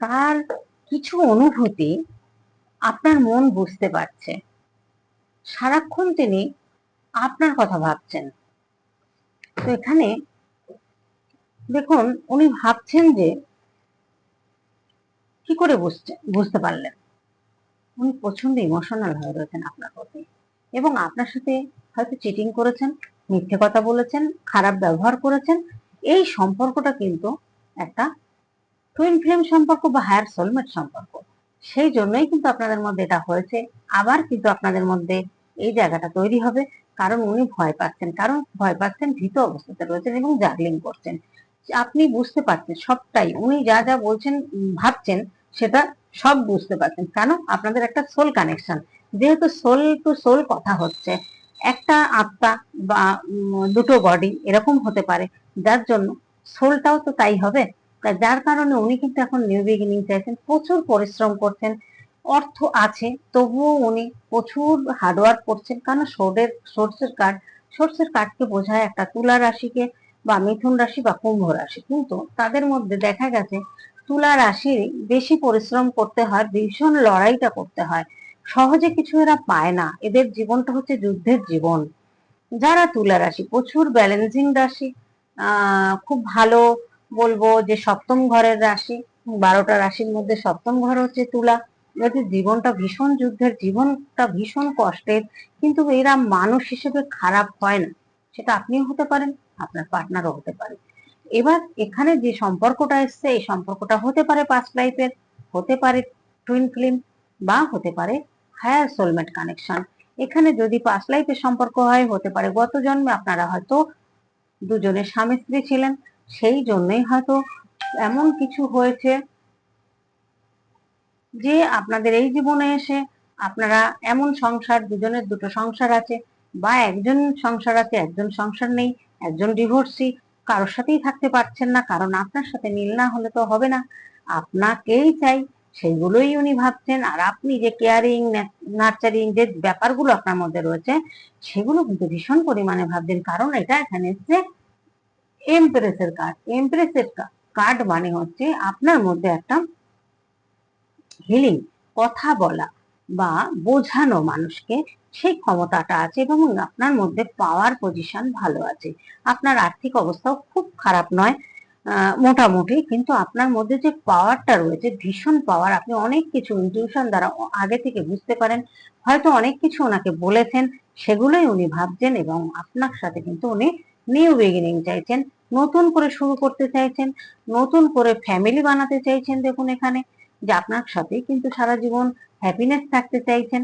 তার কিছু অনুভূতি আপনার মন বুঝতে পারছে। সারাক্ষণ তিনি আপনার কথা ভাবছেন। তো এখানে দেখুন, উনি ভাবছেন যে কি করে বুঝতে বুঝতে পারলেন? উনি প্রচণ্ড ইমোশনাল হয়ে রয়েছেন আপনার প্রতি। এবং আপনার সাথে হয়তো চিটিং করেছেন, মিথ্যে কথা বলেছেন, খারাপ ব্যবহার করেছেন। এই সম্পর্কটা কিন্তু একটা টুইন ফ্লেম সম্পর্ক বা হায়ার সোলমেট সম্পর্ক। সেই জন্যই কিন্তু আপনাদের মধ্যে এটা হয়েছে। আবার কিন্তু আপনাদের মধ্যে এই জায়গাটা তৈরি হবে। কারণ উনি ভয় পাচ্ছেন। কারণ ভয় পাচ্ছেন, ভীত অবস্থাতে রয়েছেন এবং জাগলিং করছেন। আপনি বুঝতে পারছেন সবটাই। উনি যা যা বলছেন ভাবছেন, সেটা সব বুঝতে পারছেন। কেন? আপনাদের একটা সোল কানেকশন যেহেতু সোল টু সোল কথা হচ্ছে, একটা আত্মা বা দুটো বডি এরকম হতে পারে। যার জন্য সোলটাও তো তাই হবে। যার কারণে উনি কিন্তু এখন নিউ বিগিনিং চাইছেন, প্রচুর পরিশ্রম করছেন, অর্থ আছে, তবুও উনি প্রচুর হার্ডওয়ার্ক করছেন কারণ সোর্সের সোর্সের কার্ড সোর্সের কার্ডকে বোঝায় একটা তুলা রাশিকে বা মিথুন রাশি বা কুম্ভ রাশি, কিন্তু তাদের মধ্যে দেখা গেছে তুলা রাশির বেশি পরিশ্রম করতে হয়, ভীষণ লড়াইটা করতে হয়, সহজে কিছু এরা পায় না, এদের জীবনটা হচ্ছে যুদ্ধের জীবন, যারা তুলা রাশি, প্রচুর ব্যালেন্সিং রাশি খুব ভালো বলব যে সপ্তম ঘরের রাশি, বারোটা রাশির মধ্যে সপ্তম ঘর হচ্ছে তুলা। এদের জীবনটা ভীষণ যুদ্ধের, জীবনটা ভীষণ কষ্টের, কিন্তু এরা মানুষ হিসেবে খারাপ হয় না। সেটা আপনিও হতে পারেন, আপনার পার্টনারও হতে পারে এবার এখানে যে সম্পর্কটা এসছে, এই সম্পর্কটা হতে পারে পাস্ট লাইফের হতে পারে টুইন ফিল্ম বা হতে পারে হায়ার সোলমেট কানেকশন এখানে যদি পাস্ট লাইফের সম্পর্ক হয়, হতে পারে গত জন্মে আপনারা হয়তো দুজনে স্বামী স্ত্রী ছিলেন সেই জন্যই হয়তো এমন কিছু হয়েছে যে আপনাদের এই জীবনে এসে আপনারা এমন সংসার, দুজনের দুটো সংসার আছে বা একজন সংসার আছে, একজন সংসার নেই, একজন ডিভোর্সি কারোর সাথেই থাকতে পারছেন না, কারণ আপনার সাথে মিল না হলে তো হবে না। আপনাকেই চাই সেগুলোই উনি ভাবছেন, আর আপনি যে কেয়ারিং নার্চারিং যে ব্যাপারগুলো আপনার মধ্যে রয়েছে, সেগুলো কিন্তু ভীষণ পরিমাণে ভাবছেন, কারণ এটা এখানে এসছে এমপ্রেসের কার্ড এমপ্রেসের কার্ড মানে হচ্ছে আপনার মধ্যে একটা হিলিং কথা বলা বা বোঝানো মানুষকে সেই ক্ষমতাটা আছে এবং আপনার মধ্যে পাওয়ার পজিশন ভালো আছে। আপনার আর্থিক অবস্থাও খুব খারাপ নয় মোটামুটি। কিন্তু আপনার মধ্যে যে পাওয়ারটা রয়েছে, ভীষণ পাওয়ার আপনি অনেক কিছু ইনটিউশন দ্বারা আগে থেকে বুঝতে পারেন। হয়তো অনেক কিছু ওনাকে বলেছেন, সেগুলোই উনি ভাবছেন এবং আপনার সাথে কিন্তু উনি নিউ বিগিনিং চাইছেন, নতুন করে শুরু করতে চাইছেন, নতুন করে ফ্যামিলি বানাতে চাইছেন দেখুন এখানে, যে আপনার সাথে কিন্তু সারা জীবন হ্যাপিনেস থাকতে চাইছেন।